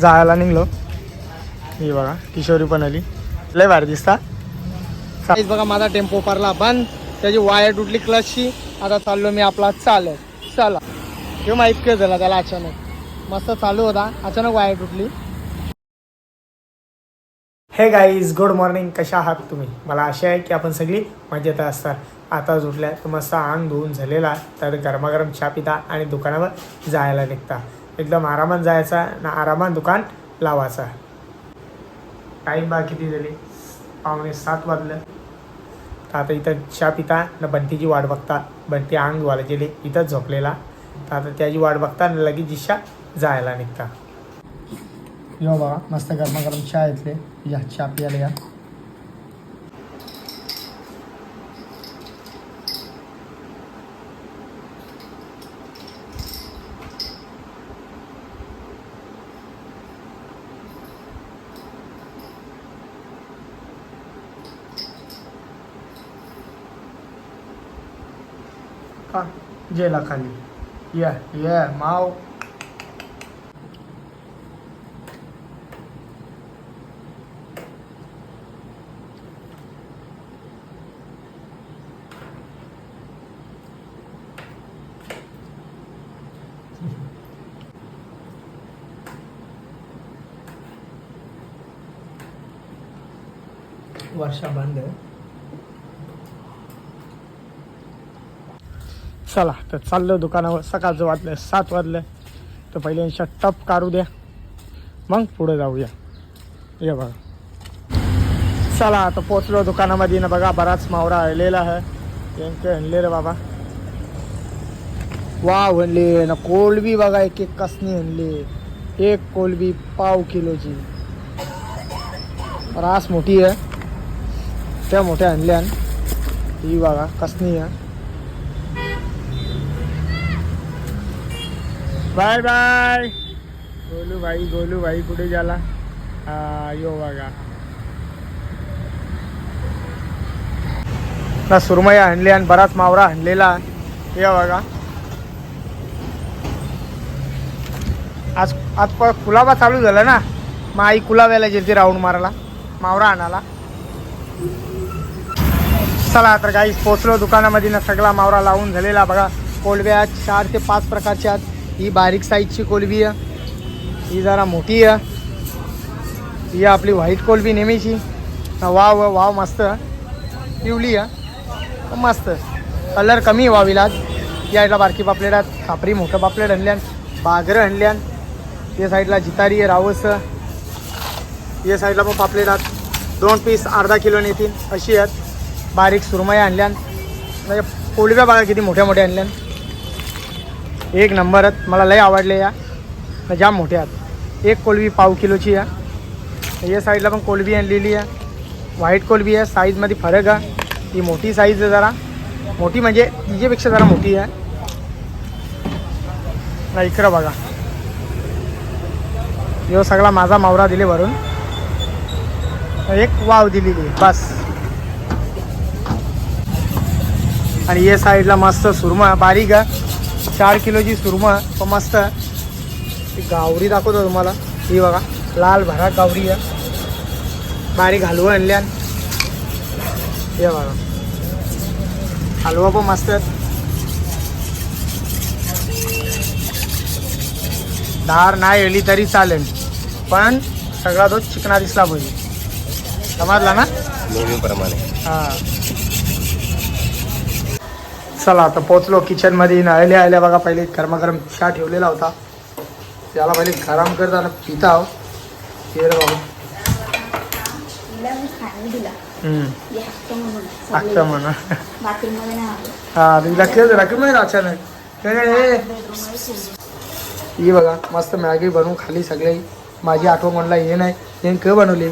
जायला निघलो. ही बघा किशोरी पण आली. लय भारी दिसता. बघा माझा टेम्पो पारला बंद. त्याची वायर तुटली क्लचची आता चाललो मी आपला चालत. चला. हे माहीत काय झाला त्याला अचानक? मस्त चालू होता. अचानक वायर तुटली. हे गाईज गुड मॉर्निंग कशा आहात तुम्ही? मला आशा आहे की आपण सगळी मजेत असतात. आता उठल्या तर मस्त अंग धुवून झालेला तर गरमागरम चहा पिता आणि दुकानावर जायला निघता. एकदम आरामात जायचा ना आरामात दुकान लावायचा. टाईम बा किती झाली? पाहुणे सात वाजलं. तर आता इथं चहा पिता ना बंटीची वाट बघता. बंटी अंग धुवायला गेले इथंच झोपलेला. तर आता त्याची वाट बघता न लगेच दिशा जायला निघता. यो बाबा मस्त गरमागरम चहा येतले या चहा पियाला या. का जेला खाली या या माव वर्षा बंद आहे चला तर चाललो दुकानावर. सकाळचं वाजलं सात वाजलं तर पहिल्यांदा टप काढू द्या. मग पुढे जाऊया. ये बघा. चला आता पोचलो दुकानामध्ये. ना बघा बराच मावरा आलेला आहे. यांचे हणले रे बाबा. वाव हणले ना कोलबी बघा एक एक कसनी आणले एक कोलबी पाव किलोची. रास मोठी आहे. त्या मोठ्या आणल्या ही बघा कसनी आहे. Bye bye. गोलू भाई गोलू भाई कुठे झाला हा यो बघा. ना सुरमया आणली आणि बराच मावरा आणलेला हे बघा. आज आज प कुलाबा चालू झाला ना? मग आई कुलाब्याला गेलती राऊंड मारायला. मावरा आणाला चला तर काही पोचलो दुकानामध्ये. ना सगळा मावरा लावून झालेला बघा. कोलब्या चार ते पाच प्रकारच्या आहेत. ही बारीक साईजची कोलबी आहे. ही जरा मोठी आहे. ही आपली व्हाईट कोलबी नेहमीची. वाव वाव मस्त पिवली आहे मस्त कलर कमी व्हावी या साईडला बारकी पापलेट आहेत खापरी मोठं पापलेट आणल्यान बागरं आणल्यान या साईडला जितारी आहे रावस या साईडला पण पापलेट आहेत. दोन पीस अर्धा किलो नेतील. अशी आहेत. बारीक सुरमया आणल्यान म्हणजे कोलब्या बघा किती मोठ्या मोठ्या आणल्यान एक नंबर आहेत. मला लय आवडले या. जाम मोठे आहेत. एक कोलबी पाव किलोची या. या साईडला पण कोलबी आणलेली आहे व्हाईट कोलबी आहे साईजमध्ये फरक आहे ही मोठी साईज आहे जरा. मोठी म्हणजे तिच्यापेक्षा जरा मोठी आहे. ना इकडं बघा. यो सगळा माझा मावरा दिले भरून एक वाव दिलेली बस. आणि या साईडला मस्त सुरमा बारीक आहे. चार किलोची सुरमा पण मस्त. ती गावरी दाखवतो तुम्हाला. ही बघा लाल भराट गावरी आहे. बारीक हलवा आणल्यान हे बघा. हलवा पण मस्त आहेत. धार नाही आली तरी चालेल पण सगळा तो चिकना दिसला पाहिजे. समजला ना? नेहमीप्रमाणे. हा. चला आता पोचलो किचनमध्ये. आल्या आल्या बघा पहिले गरमागरम चहा ठेवलेला होता. त्याला पहिले गरम करताना पिता आहो हे रे बाबा. हे म्हणा आलं हा तुला राखी अचानक. हे? बघा मस्त मॅगी बनवून खाली सगळे. माझी आठवण म्हणला हे नाही हे क बनवली.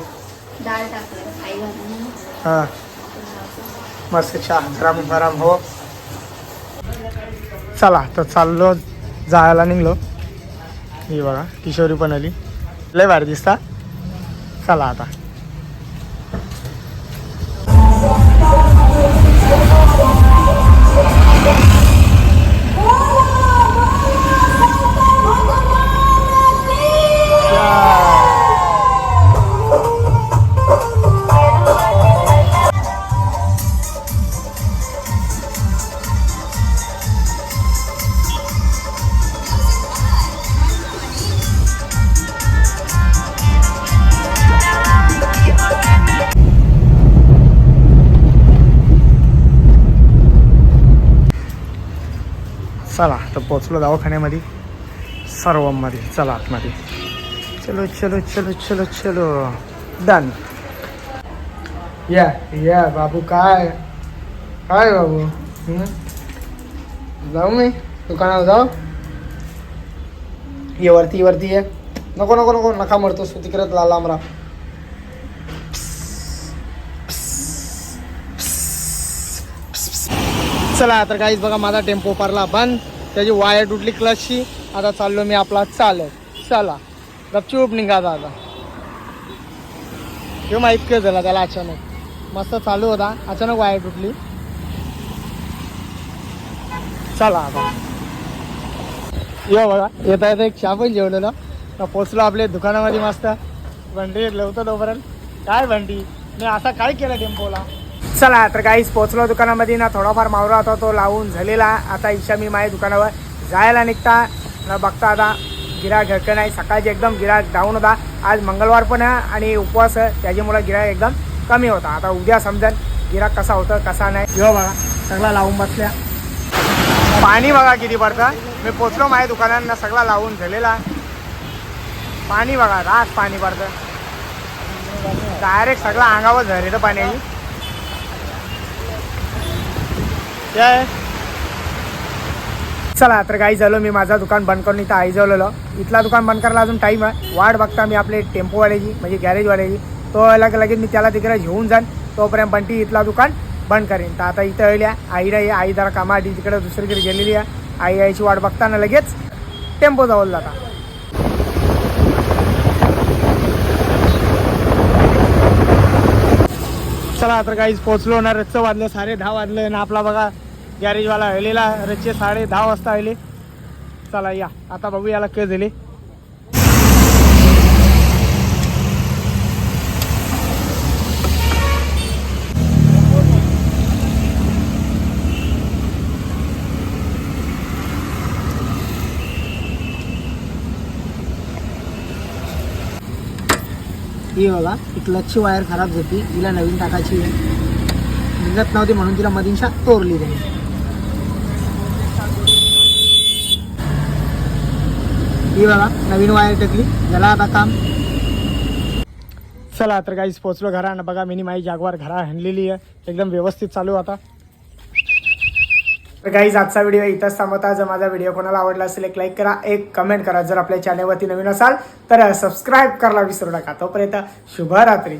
हा. मस्त चहा गरम गरम हो. चला तर चाललो जायला निघलो. ही बघा किशोरी पण आली लय भारी दिसता. चला आता. चला तर पोचलो दवाखान्यामध्ये. सर्वमध्ये चला आतमध्ये. चलो चलो चलो चलो चलो. डन या या बाबू काय? काय बाबू? जाऊ मी दुकानावर जाऊ. ये वरती वरती ये. नको नको नको नका मरतो तिकडे लाला आमरा चला तर काहीच बघा माझा टेम्पो पारला बंद. त्याची वायर तुटली क्लचची आता चाललो मी आपला चालत चला गपचूप निघा आता हे माहीत काय झाला त्याला अचानक. मस्त चालू होता. अचानक वायर तुटली. चला आता. यो बघा येता येता एक चहा पण जेवलेलं. पोचलो आपल्या दुकानामध्ये मस्त. भंडी लवतो तोपर्यंत. काय भंडी मी असा काय केलं टेम्पोला? चला तर काहीच पोचलो दुकानामध्ये ना थोडाफार मावरा होता तो लावून झालेला. आता इच्छा मी माझ्या दुकानावर जायला निघता. न बघता आता गिराक घडकं नाही सकाळचे एकदम गिराक डाऊन होता. आज मंगळवार पण आहे आणि उपवास त्याच्यामुळं त्याच्यामुळे गिराक एकदम कमी होता. आता उद्या समजेल गिराक कसा होतं कसा नाही. किंवा बघा सगळा लावून बसल्या. पाणी बघा किती पडतं. मी पोचलो माझ्या दुकानांना सगळा लावून झालेला. पाणी बघा रास पाणी पडतं. डायरेक्ट सगळं अंगावर झरेलं पाण्याची काय चला तर काही झालो मी माझा दुकान बंद करून इथं आई जवळलो इथला दुकान बंद करायला अजून टाईम आहे. वाट बघता मी आपले टेम्पोवाल्याची म्हणजे गॅरेजवाल्याची तो लग लगेच मी त्याला तिकडे घेऊन जाईन. तोपर्यंत बंटी इथला दुकान बंद करेन. तर आता इथं आईला आई नाही आई जरा कामाआधी तिकडे दुसरीकडे गेलेली आहे. आई आईची वाट बघताना लगेच टेम्पो जवळ जाता. चला तर काहीच पोचलो ना रच्चं वाजलं साडे दहा वाजलं ना आपला बघा गॅरेजवाला हलेला रच्चे साडे दहा वाजता आले चला या. आता बघू याला काय दिली ही बघा ती क्लचची वायर खराब होती तिला नवीन टाकायची निघत नव्हती म्हणून तिला मदींशा तोरली त्यांनी. ही बघा नवीन वायर टाकली. झाला आता काम. चला तर काहीच पोचलो घरानं. बघा मिनी माई जागवार घरा हणलेली आहे. एकदम व्यवस्थित चालू आता. तर काहीच आजचा व्हिडिओ इथंच थांबवता. जर माझा व्हिडिओ कोणाला आवडला असेल एक लाईक करा एक कमेंट करा. जर आपल्या चॅनलवरती नवीन असाल तर सबस्क्राईब करायला विसरू नका. तोपर्यंत शुभरात्री.